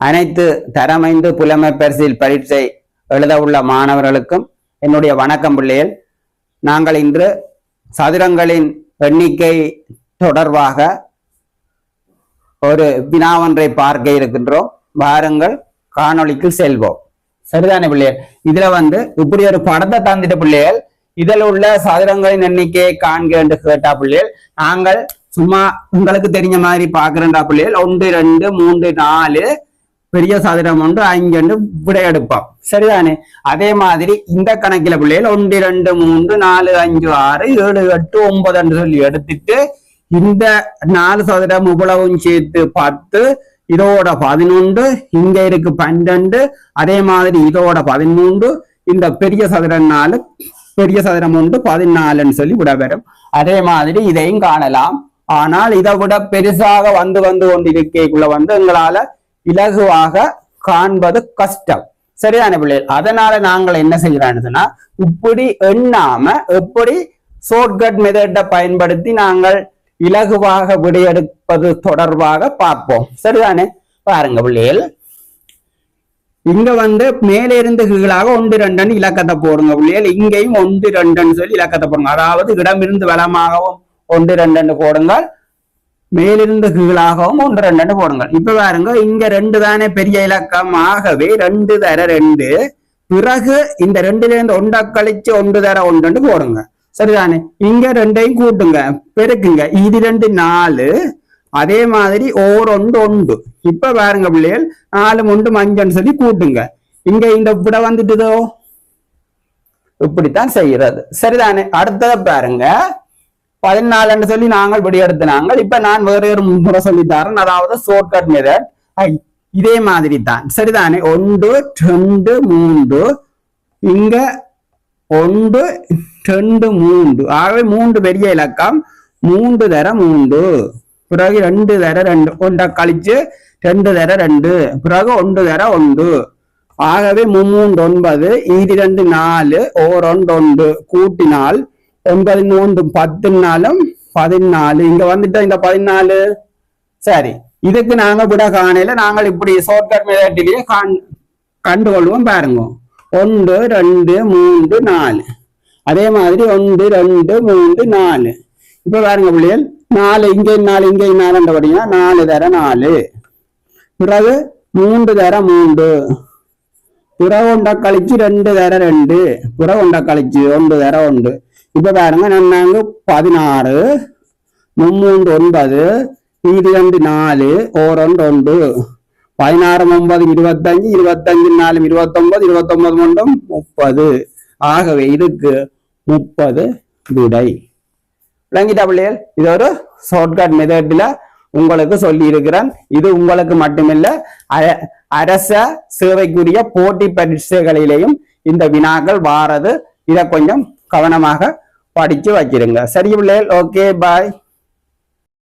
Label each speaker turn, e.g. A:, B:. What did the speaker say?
A: அனைத்து தரமைந்து புலமை பரிசில் பரீட்சை எழுத உள்ள மாணவர்களுக்கும் என்னுடைய வணக்கம் பிள்ளைகள். நாங்கள் இன்று சதுரங்களின் எண்ணிக்கை தொடர்பாக ஒரு வினா ஒன்றை பார்க்க இருக்கின்றோம். வாருங்கள் காணொளிக்கு செல்வோம். சரிதானே பிள்ளைகள்? இதுல வந்து இப்படி ஒரு படத்தை தந்துட்ட பிள்ளைகள் இதில் உள்ள சதுரங்களின் எண்ணிக்கையை காண்க என்று கேட்டா பிள்ளைகள் நாங்கள் சும்மா உங்களுக்கு தெரிஞ்ச மாதிரி பாக்குறேன்டா பிள்ளைகள் ஒன்று ரெண்டு மூன்று நாலு பெரிய சதுரம் ஒன்று அங்கிருந்து விடையெடுப்போம். சரிதானே? அதே மாதிரி இந்த கணக்கில பிள்ளைகள் ஒன்று ரெண்டு மூன்று நாலு அஞ்சு ஆறு ஏழு எட்டு ஒன்பதுன்னு சொல்லி எடுத்துட்டு இந்த நாலு சதுரம் இவ்வளவும் சேர்த்து பத்து இதோட பதினொன்று இங்க இருக்கு பன்னெண்டு அதே மாதிரி இதோட பதிமூன்று இந்த பெரிய சதுரம் நாலு பெரிய சதுரம் உண்டு பதினாலுன்னு சொல்லி விட வரும் அதே மாதிரி இதையும் காணலாம். ஆனால் இதை விட பெருசாக வந்து வந்து கொண்டிருக்கைக்குள்ள வந்து எங்களால இலகுவாக காண்பது கஷ்டம். சரியான பிள்ளைகள் அதனால நாங்கள் என்ன செய்யறாங்கன்னா இப்படி எண்ணாம எப்படி ஷார்ட்கட் மெதட்டை பயன்படுத்தி நாங்கள் இலகுவாக விடையெடுப்பது தொடர்பாக பார்ப்போம். சரிதானே? பாருங்க பிள்ளைகள் இங்க வந்து மேலே இருந்து கீழாக ஒன்று ரெண்டுன்னு இலக்கத்தை போடுங்க பிள்ளைகள் இங்கேயும் ஒன்று ரெண்டுன்னு சொல்லி இலக்கத்தை போடுங்க. அதாவது இடமிருந்து வளமாகவும் ஒன்று ரெண்டுன்னு போடுங்கள். மேலிருந்து கீழாகவும் ஒன்று ரெண்டு போடுங்கள். இப்ப பாருங்க இங்க ரெண்டு தானே பெரிய இலக்கம். ஆகவே ரெண்டு தர ரெண்டு. பிறகு இந்த ரெண்டுல இருந்து ஒன்றை கழிச்சு ஒன்று தர ஒன்றுன்னு போடுங்க. சரிதானே? இங்க ரெண்டையும் கூட்டுங்க. பெருக்குங்க. இது ரெண்டு நாலு. அதே மாதிரி ஓர் ஒன்று ஒன்று. இப்ப பாருங்க பிள்ளைகள் நாலு ஒன்று மஞ்சள் சொல்லி கூட்டுங்க. இங்க இந்த விட வந்துட்டுதோ? இப்படித்தான் செய்யறது சரிதானே? அடுத்ததை பாருங்க. பதினாலுன்னு சொல்லி நாங்கள் விடையெடுத்து நாங்கள். இப்ப நான் வேற ஒரு முறை சொல்லி தரேன் அதாவது ஷார்ட்கட் மெதட் இதே மாதிரி தான் சரிதானே? ஒன்று ரெண்டு மூன்று. இங்க ஒன்று ரெண்டு மூன்று. ஆகவே மூன்று பெரிய இலக்கம். மூன்று தர மூன்று. பிறகு ரெண்டு தர ரெண்டு. ஒன்றை கழிச்சு ரெண்டு தர ரெண்டு. பிறகு ஒன்று தர ஒன்று. ஆகவே மூன்று ஒன்பது. இது ரெண்டு நாலு. ஓர் ஒன்று ஒன்று. கூட்டினால் ஒன்பது பத்து நாளும் பதினாலு. இங்க வந்துட்டோம் இந்த பதினாலு. சரி இதுக்கு நாங்க விட காணையில நாங்கள் இப்படி ஷார்ட்கட் மெத்தடிலேயே காண் கண்டுகொள்வோம் பாருங்க. ஒன்று ரெண்டு மூன்று நாலு. அதே மாதிரி ஒன்று ரெண்டு மூன்று நாலு. இப்ப பாருங்க பிள்ளைகள். நாலு இங்கே நாலு இங்கே நாலுன்றபடியா நாலு தர நாலு. பிறகு மூன்று தர மூன்று. பிறகு ஒன்றை கழிச்சு ரெண்டு தர ரெண்டு. பிறகு ஒன்றை கழிச்சு ஒன்று தர ஒன்று. இப்ப பாருங்க நாங்க பதினாறு மும்மூன்று ஒன்பது இது ரெண்டு நாலு ஓரொன்று ஒன்று. பதினாறு ஒன்பது இருபத்தஞ்சு இருபத்தஞ்சு நாலு இருபத்தொன்பது இருபத்தொன்பது மொண்டும் முப்பது. ஆகவே இதுக்கு முப்பது விடை. விளங்கிட்டா பிள்ளைகள் இது ஒரு ஷார்ட்கட் மெதட்ல உங்களுக்கு சொல்லி இருக்கிறேன் இது உங்களுக்கு மட்டுமில்ல அரச சேவைக்குரிய போட்டி பரீட்சைகளிலேயும் இந்த வினாக்கள் வாரது. இதை கொஞ்சம் கவனமாக படித்து வச்சிருங்க. சரி பிள்ளைகள் ஓகே பாய்